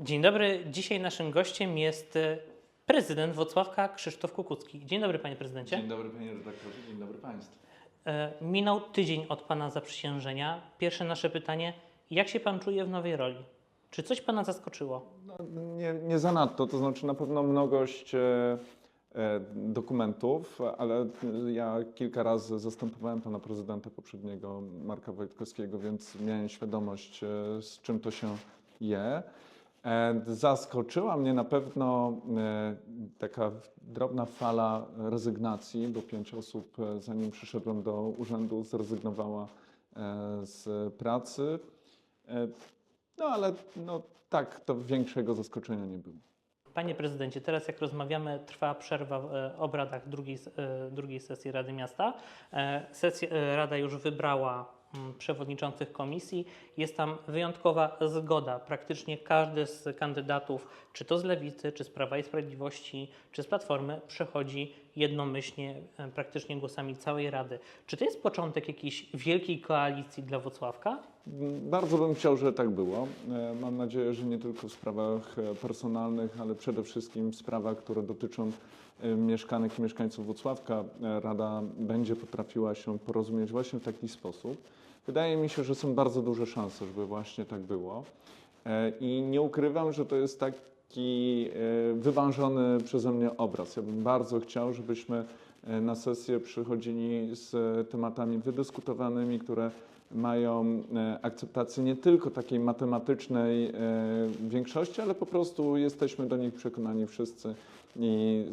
Dzień dobry. Dzisiaj naszym gościem jest e, prezydent Włocławka Krzysztof Kukucki. Dzień dobry, panie prezydencie. Dzień dobry panie redaktorze, dzień dobry państwu. E, Minął tydzień od pana zaprzysiężenia. Pierwsze nasze pytanie: jak się pan czuje w nowej roli? Czy coś pana zaskoczyło? No, nie, nie zanadto, to znaczy na pewno mnogość e, dokumentów, ale ja kilka razy zastępowałem pana prezydenta poprzedniego, Marka Wojtkowskiego, więc miałem świadomość, z czym to się je. E, Zaskoczyła mnie na pewno e, taka drobna fala rezygnacji, bo pięć osób, e, zanim przyszedłem do urzędu, zrezygnowała z pracy. No ale no, tak, to większego zaskoczenia nie było. Panie prezydencie, teraz jak rozmawiamy, trwa przerwa w obradach drugiej, drugiej sesji Rady Miasta. Sesja, Rada już wybrała przewodniczących komisji. Jest tam wyjątkowa zgoda. Praktycznie każdy z kandydatów, czy to z Lewicy, czy z Prawa i Sprawiedliwości, czy z Platformy, przechodzi jednomyślnie, e, praktycznie głosami całej Rady. Czy to jest początek jakiejś wielkiej koalicji dla Włocławka? Bardzo bym chciał, że tak było. E, Mam nadzieję, że nie tylko w sprawach e, personalnych, ale przede wszystkim w sprawach, które dotyczą mieszkanek i mieszkańców Włocławka, Rada będzie potrafiła się porozumieć właśnie w taki sposób. Wydaje mi się, że są bardzo duże szanse, żeby właśnie tak było. E, I nie ukrywam, że to jest taki e, wywężony przeze mnie obraz. Ja bym bardzo chciał, żebyśmy e, na sesję przychodzili z tematami wydyskutowanymi, które mają akceptację nie tylko takiej matematycznej większości, ale po prostu jesteśmy do nich przekonani wszyscy i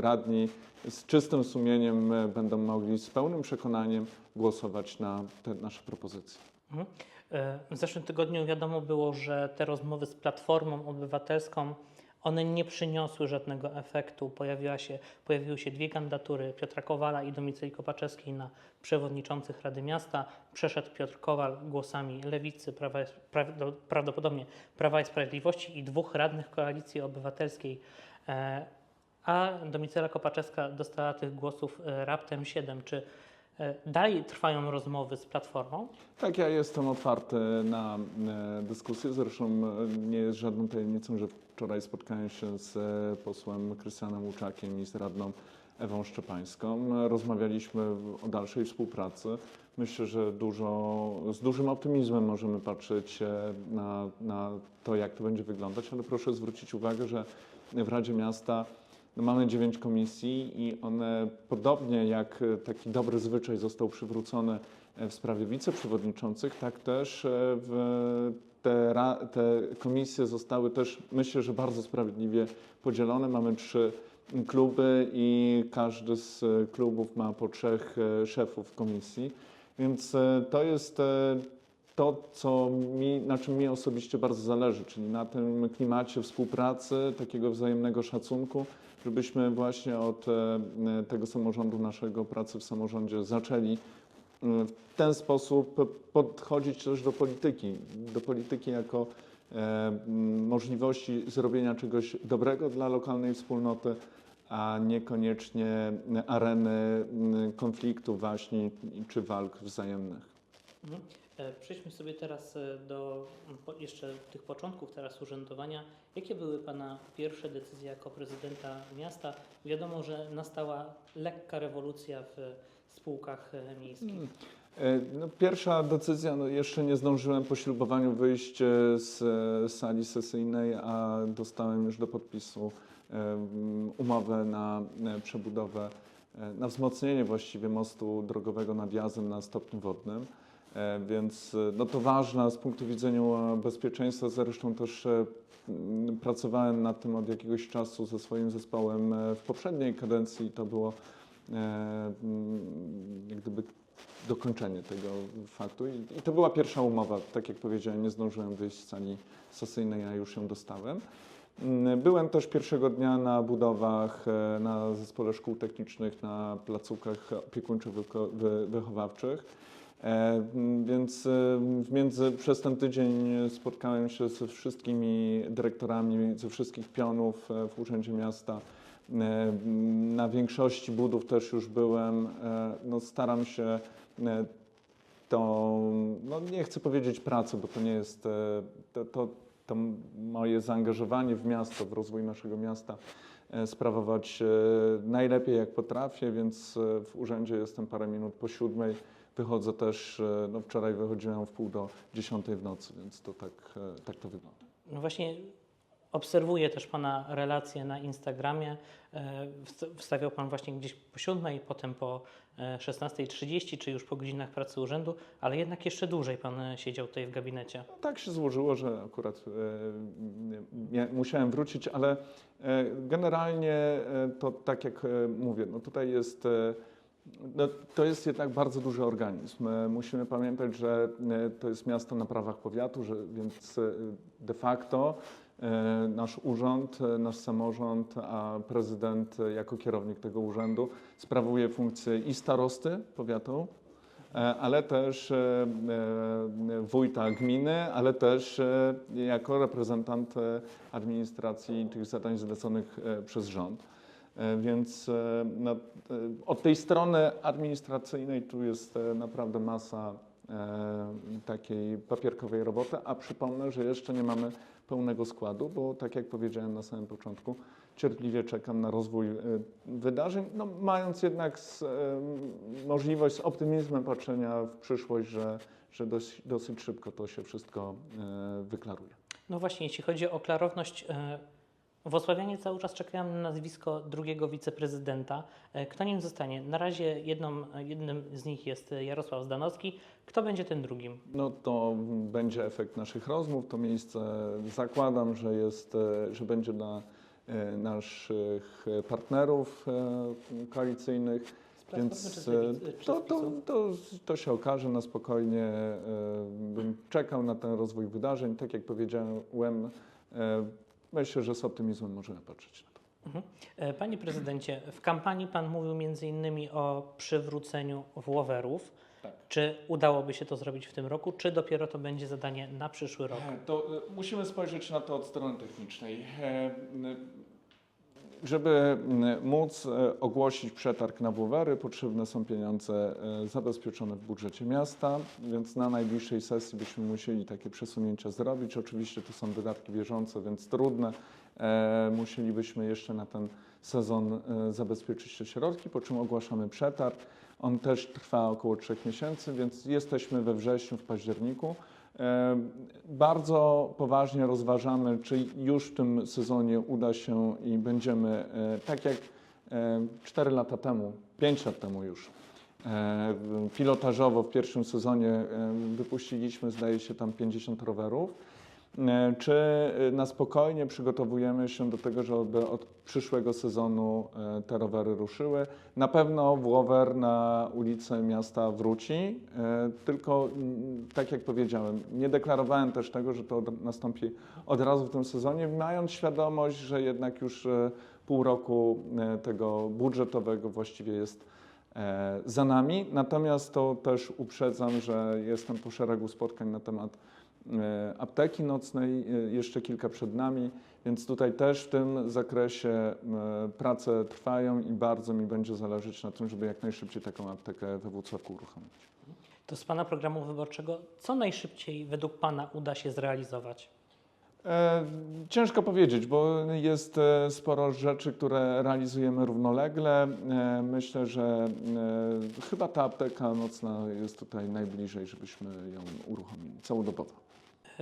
radni z czystym sumieniem będą mogli z pełnym przekonaniem głosować na te nasze propozycje. Mhm. E, W zeszłym tygodniu wiadomo było, że te rozmowy z Platformą Obywatelską, one nie przyniosły żadnego efektu. Pojawiła się, pojawiły się dwie kandydatury, Piotra Kowala i Domicyli Kopaczewskiej na przewodniczących Rady Miasta. Przeszedł Piotr Kowal głosami Lewicy, Prawa, pra, do- prawdopodobnie Prawa i Sprawiedliwości i dwóch radnych Koalicji Obywatelskiej. E, A Domicela Kopaczewska dostała tych głosów e, raptem 7. Czy dalej trwają rozmowy z Platformą? Tak, ja jestem otwarty na e, dyskusję. Zresztą e, nie jest żadną tajemnicą, że wczoraj spotkałem się z e, posłem Krystianem Łuczakiem i z radną Ewą Szczepańską. E, Rozmawialiśmy o dalszej współpracy. Myślę, że dużo, z dużym optymizmem możemy patrzeć e, na, na to, jak to będzie wyglądać, ale proszę zwrócić uwagę, że w Radzie Miasta no mamy dziewięć komisji i one podobnie jak e, taki dobry zwyczaj został przywrócony e, w sprawie wiceprzewodniczących, tak też e, w te, te komisje zostały też, myślę, że bardzo sprawiedliwie podzielone. Mamy trzy kluby i każdy z klubów ma po trzech szefów komisji, więc to jest to, co mi, na czym mi osobiście bardzo zależy, czyli na tym klimacie współpracy, takiego wzajemnego szacunku, żebyśmy właśnie od e, tego samorządu, naszego pracy w samorządzie zaczęli e, w ten sposób podchodzić też do polityki. Do polityki jako e, możliwości zrobienia czegoś dobrego dla lokalnej wspólnoty, a niekoniecznie areny konfliktu, waśni czy walk wzajemnych. Mhm. E, Przejdźmy sobie teraz e, do jeszcze tych początków teraz urzędowania. Jakie były Pana pierwsze decyzje jako prezydenta miasta? Wiadomo, że nastała lekka rewolucja w spółkach e, miejskich. E, No, pierwsza decyzja, no jeszcze nie zdążyłem po ślubowaniu wyjść z sali sesyjnej, a dostałem już do podpisu umowę na przebudowę, na wzmocnienie właściwie mostu drogowego nad Jazem na stopniu wodnym. E, Więc e, no to ważne z punktu widzenia bezpieczeństwa. Zresztą też e, pracowałem nad tym od jakiegoś czasu ze swoim zespołem e, w poprzedniej kadencji. To było e, jak gdyby dokończenie tego faktu. I, to była pierwsza umowa. Tak jak powiedziałem, nie zdążyłem wyjść z sali sesyjnej, a już ją dostałem. Mm, Byłem też pierwszego dnia na budowach, e, na zespole szkół technicznych, na placówkach opiekuńczo-wychowawczych. E, Więc e, między, przez ten tydzień spotkałem się ze wszystkimi dyrektorami, ze wszystkich pionów e, w Urzędzie Miasta. E, Na większości budów też już byłem. E, No, staram się e, tą, no nie chcę powiedzieć pracę, bo to nie jest, e, to, to to moje zaangażowanie w miasto, w rozwój naszego miasta e, sprawować e, najlepiej jak potrafię, więc e, w urzędzie jestem parę minut po siódmej. Wychodzę też, e, no wczoraj wychodziłem w pół do dziesiątej w nocy, więc to tak, e, tak to wygląda. No właśnie obserwuję też Pana relacje na Instagramie. E, wst- Wstawiał Pan właśnie gdzieś po 7, potem po e, 16.30, czy już po godzinach pracy urzędu, ale jednak jeszcze dłużej Pan siedział tutaj w gabinecie. No, tak się złożyło, że akurat e, musiałem wrócić, ale e, generalnie e, to tak jak mówię, no tutaj jest, e, no, to jest jednak bardzo duży organizm. Musimy pamiętać, że e, to jest miasto na prawach powiatu, że, więc e, de facto e, nasz urząd, nasz samorząd, a prezydent jako kierownik tego urzędu sprawuje funkcję i starosty powiatu, ale też wójta gminy, ale też jako reprezentant administracji tych zadań zleconych przez rząd. E, Więc no, od tej strony administracyjnej tu jest naprawdę masa takiej papierkowej roboty, a przypomnę, że jeszcze nie mamy pełnego składu, bo tak jak powiedziałem na samym początku, cierpliwie czekam na rozwój wydarzeń, no, mając jednak z, możliwość z optymizmem patrzenia w przyszłość, że, że dosyć, dosyć szybko to się wszystko wyklaruje. No właśnie, jeśli chodzi o klarowność, e, Włocławianie cały czas czekają na nazwisko drugiego wiceprezydenta. E, Kto nim zostanie? Na razie jedną, jednym z nich jest Jarosław Zdanowski. Kto będzie tym drugim? No to będzie efekt naszych rozmów. To miejsce zakładam, że jest, e, że będzie dla e, naszych partnerów koalicyjnych. Więc to, to, to, to się okaże na spokojnie. Bym czekał na ten rozwój wydarzeń. Tak jak powiedziałem, myślę, że z optymizmem możemy patrzeć na to. Mhm. E, Panie prezydencie, w kampanii pan mówił między innymi o przywróceniu Włowerów. Tak. Czy udałoby się to zrobić w tym roku, czy dopiero to będzie zadanie na przyszły rok? To e, musimy spojrzeć na to od strony technicznej. Żeby m, móc e, ogłosić przetarg na Błowery, potrzebne są pieniądze e, zabezpieczone w budżecie miasta, więc na najbliższej sesji byśmy musieli takie przesunięcia zrobić. Oczywiście to są wydatki bieżące, więc trudne. E, Musielibyśmy jeszcze na ten sezon zabezpieczyć te środki, po czym ogłaszamy przetarg. On też trwa około trzech miesięcy, więc jesteśmy we wrześniu, w październiku. E, Bardzo poważnie rozważamy, czy już w tym sezonie uda się i będziemy, e, tak jak 4 lata temu, 5 lat temu już, e, pilotażowo w pierwszym sezonie e, wypuściliśmy, zdaje się, tam 50 rowerów. E, Czy e, na spokojnie przygotowujemy się do tego, żeby od przyszłego sezonu e, te rowery ruszyły? Na pewno Włower na ulicę miasta wróci, tylko mm, tak jak powiedziałem, nie deklarowałem też tego, że to nastąpi od razu w tym sezonie, mając świadomość, że jednak już pół roku tego budżetowego właściwie jest za nami. Natomiast to też uprzedzam, że jestem po szeregu spotkań na temat apteki nocnej, e, jeszcze kilka przed nami, więc tutaj też w tym zakresie e, prace trwają i bardzo mi będzie zależeć na tym, żeby jak najszybciej taką aptekę we Włocławku uruchomić. To z Pana programu wyborczego, co najszybciej według Pana uda się zrealizować? E, Ciężko powiedzieć, bo jest e, sporo rzeczy, które realizujemy równolegle. E, Myślę, że chyba ta apteka nocna jest tutaj najbliżej, żebyśmy ją uruchomili całodobowo.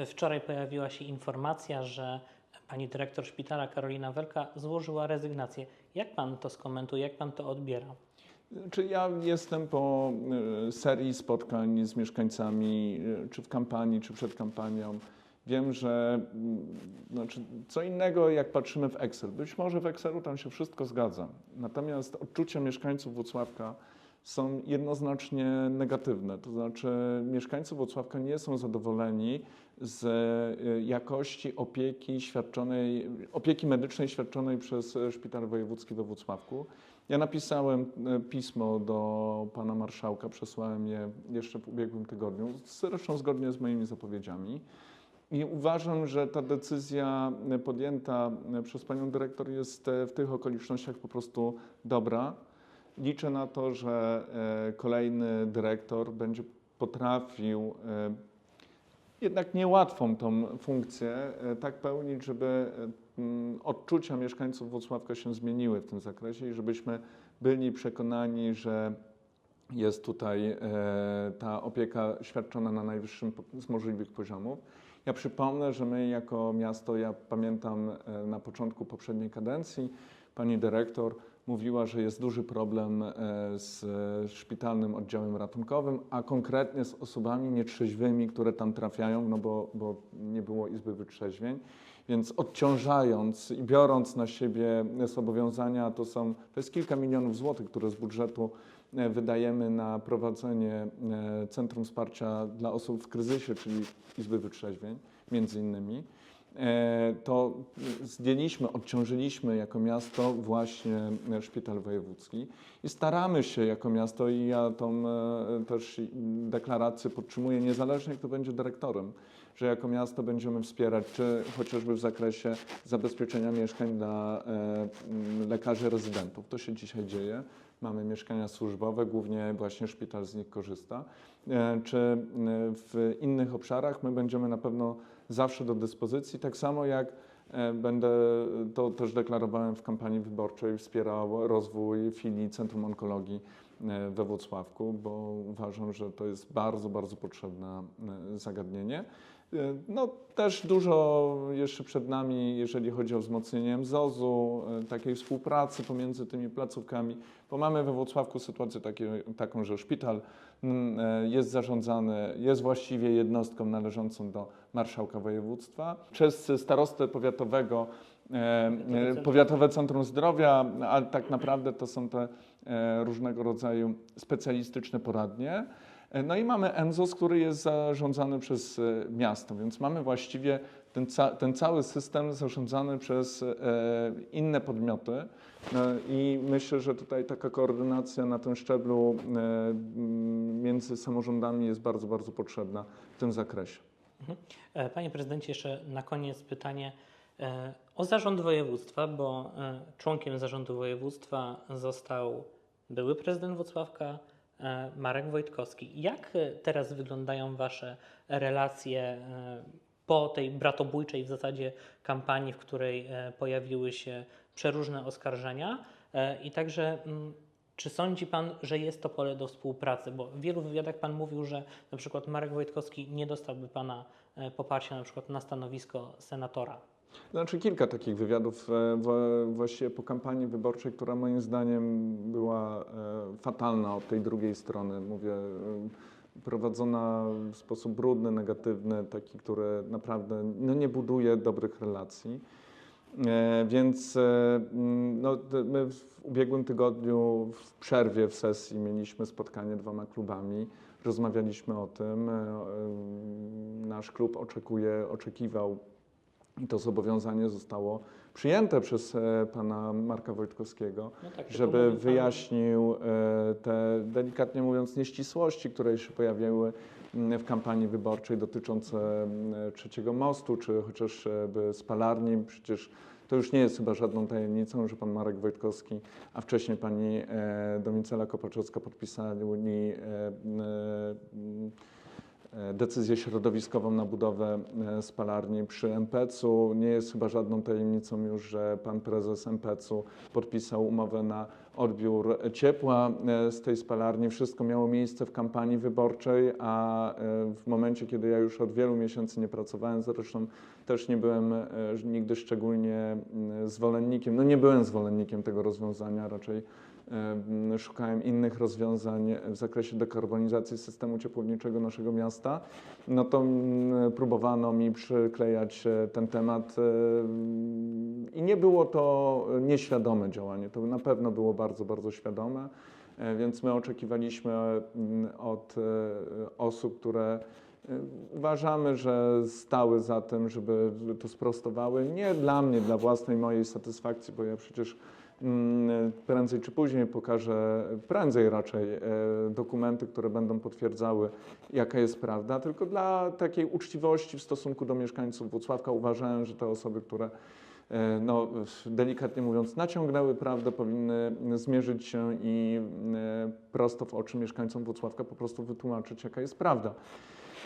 Wczoraj pojawiła się informacja, że Pani dyrektor szpitala Karolina Welka złożyła rezygnację. Jak Pan to skomentuje, jak Pan to odbiera? Czy ja jestem po serii spotkań z mieszkańcami, czy w kampanii, czy przed kampanią. Wiem, że mm, znaczy, co innego jak patrzymy w Excel. Być może w Excelu tam się wszystko zgadza. Natomiast odczucia mieszkańców Włocławka są jednoznacznie negatywne. To znaczy mieszkańcy Włocławka nie są zadowoleni z e, jakości opieki świadczonej, opieki medycznej świadczonej przez Szpital Wojewódzki we Włocławku. Ja napisałem e, pismo do pana marszałka, przesłałem je jeszcze w ubiegłym tygodniu, zresztą zgodnie z moimi zapowiedziami. I uważam, że ta decyzja podjęta przez panią dyrektor jest e, w tych okolicznościach po prostu dobra. Liczę na to, że e, kolejny dyrektor będzie potrafił e, jednak niełatwą tą funkcję tak pełnić, żeby odczucia mieszkańców Włocławka się zmieniły w tym zakresie i żebyśmy byli przekonani, że jest tutaj ta opieka świadczona na najwyższym z możliwych poziomów. Ja przypomnę, że my jako miasto, ja pamiętam e, na początku poprzedniej kadencji, pani dyrektor mówiła, że jest duży problem e, z e, szpitalnym oddziałem ratunkowym, a konkretnie z osobami nietrzeźwymi, które tam trafiają, no bo, bo nie było izby wytrzeźwień. Więc odciążając i biorąc na siebie zobowiązania, to są, to jest kilka milionów złotych, które z budżetu wydajemy na prowadzenie e, Centrum Wsparcia dla Osób w Kryzysie, czyli Izby Wytrzeźwień, między innymi, e, to zdjęliśmy, odciążyliśmy jako miasto właśnie e, Szpital Wojewódzki i staramy się jako miasto i ja tą e, też deklarację podtrzymuję, niezależnie kto będzie dyrektorem, że jako miasto będziemy wspierać, czy chociażby w zakresie zabezpieczenia mieszkań dla e, lekarzy rezydentów. To się dzisiaj dzieje. Mamy mieszkania służbowe, głównie właśnie szpital z nich korzysta. E, Czy e, w innych obszarach my będziemy na pewno zawsze do dyspozycji, tak samo jak e, będę, to też deklarowałem w kampanii wyborczej, wspierał rozwój filii Centrum Onkologii we Włocławku, bo uważam, że to jest bardzo, bardzo potrzebne zagadnienie. E, No też dużo jeszcze przed nami, jeżeli chodzi o wzmocnienie MZOZ-u, e, takiej współpracy pomiędzy tymi placówkami, bo mamy we Włocławku sytuację takie, taką, że szpital mm, e, jest zarządzany, jest właściwie jednostką należącą do marszałka województwa. Przez starostę powiatowego. Powiatowe Centrum Zdrowia, ale tak naprawdę to są te różnego rodzaju specjalistyczne poradnie. E, No i mamy ENZOS, który jest zarządzany przez e, miasto, więc mamy właściwie ten, ca ten cały system zarządzany przez e, inne podmioty. No I myślę, że tutaj taka koordynacja na tym szczeblu między samorządami jest bardzo, bardzo potrzebna w tym zakresie. E, Panie prezydencie, jeszcze na koniec pytanie o zarząd województwa, bo członkiem zarządu województwa został były prezydent Włocławka Marek Wojtkowski. Jak e, teraz wyglądają Wasze relacje e, po tej bratobójczej w zasadzie kampanii, w której e, pojawiły się przeróżne oskarżenia e, i także mm, czy sądzi Pan, że jest to pole do współpracy? Bo w wielu wywiadach Pan mówił, że na przykład Marek Wojtkowski nie dostałby Pana e, poparcia na przykład na stanowisko senatora. Znaczy kilka takich wywiadów e, właściwie po kampanii wyborczej, która moim zdaniem była e, fatalna od tej drugiej strony. Mówię, e, prowadzona w sposób brudny, negatywny, taki, który naprawdę no, nie buduje dobrych relacji. Więc no, my w ubiegłym tygodniu w przerwie w sesji mieliśmy spotkanie dwoma klubami. Rozmawialiśmy o tym. Nasz klub oczekuje, oczekiwał i to zobowiązanie zostało przyjęte przez e, pana Marka Wojtkowskiego, No tak, żeby wyjaśnił e, te, delikatnie mówiąc, nieścisłości, które się pojawiły mm, w kampanii wyborczej dotyczące mm, trzeciego mostu, czy chociaż e, spalarni. Przecież to już nie jest chyba żadną tajemnicą, że pan Marek Wojtkowski, a wcześniej pani Domicela Kopaczewska podpisali decyzję środowiskową na budowę e, spalarni przy MPC-u. Nie jest chyba żadną tajemnicą już, że pan prezes MPC-u podpisał umowę na odbiór ciepła e, z tej spalarni. Wszystko miało miejsce w kampanii wyborczej, a e, w momencie, kiedy ja już od wielu miesięcy nie pracowałem, zresztą też nie byłem nigdy szczególnie mm, zwolennikiem, no nie byłem zwolennikiem tego rozwiązania, raczej Szukałem innych rozwiązań w zakresie dekarbonizacji systemu ciepłowniczego naszego miasta. No to mm, próbowano mi przyklejać e, ten temat em, i nie było to nieświadome działanie. To na pewno było bardzo, bardzo świadome. E, Więc my oczekiwaliśmy mm, od e, osób, które uważamy, że stały za tym, żeby to sprostowały. Nie dla mnie, dla własnej mojej satysfakcji, bo ja przecież prędzej czy później pokażę, prędzej raczej, e, dokumenty, które będą potwierdzały, jaka jest prawda, tylko dla takiej uczciwości w stosunku do mieszkańców Włocławka uważałem, że te osoby, które e, no, delikatnie mówiąc, naciągnęły prawdę, powinny zmierzyć się i e, prosto w oczy mieszkańcom Włocławka po prostu wytłumaczyć, jaka jest prawda.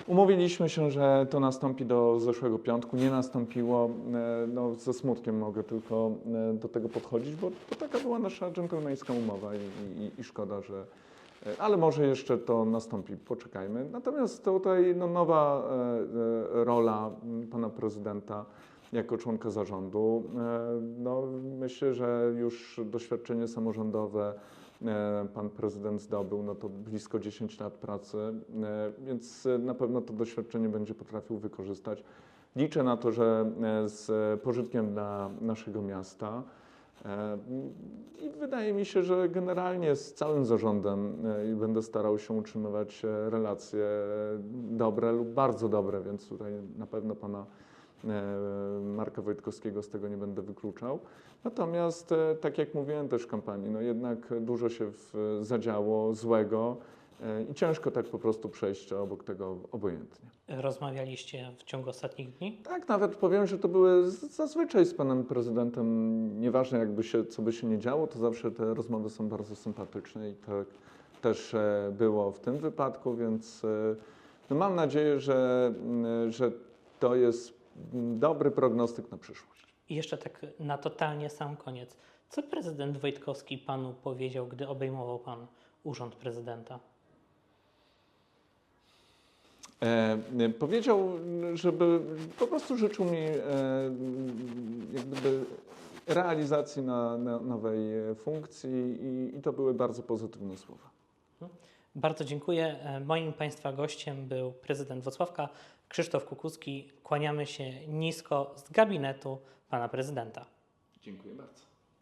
Umówiliśmy się, że to nastąpi do zeszłego piątku. Nie nastąpiło. E, No, ze smutkiem mogę tylko e, do tego podchodzić, bo to taka była nasza dżentelmeńska umowa i, i, i szkoda, że. e, Ale może jeszcze to nastąpi, poczekajmy. Natomiast tutaj no, nowa rola pana prezydenta jako członka zarządu. No, myślę, że już doświadczenie samorządowe pan prezydent zdobył, no to blisko 10 lat pracy, e, więc e, na pewno to doświadczenie będzie potrafił wykorzystać. Liczę na to, że e, z pożytkiem dla naszego miasta. E, I wydaje mi się, że generalnie z całym zarządem e, będę starał się utrzymywać e, relacje dobre lub bardzo dobre, więc tutaj na pewno pana e, Marka Wojtkowskiego z tego nie będę wykluczał. Natomiast, e, tak jak mówiłem też w kampanii, no jednak dużo się w, zadziało złego e, i ciężko tak po prostu przejść obok tego obojętnie. Rozmawialiście w ciągu ostatnich dni? Tak, nawet powiem, że to były zazwyczaj z panem prezydentem, nieważne jakby się, co by się nie działo, to zawsze te rozmowy są bardzo sympatyczne i tak też e, było w tym wypadku, więc e, no mam nadzieję, że, m, że to jest dobry prognostyk na przyszłość. I jeszcze tak na totalnie sam koniec. Co prezydent Wojtkowski panu powiedział, gdy obejmował pan urząd prezydenta? E, powiedział, żeby po prostu życzył mi e, realizacji na, na nowej funkcji i, i to były bardzo pozytywne słowa. Bardzo dziękuję. E, Moim Państwa gościem był prezydent Wrocławka Krzysztof Kukuski. Kłaniamy się nisko z gabinetu pana prezydenta. Dziękuję bardzo.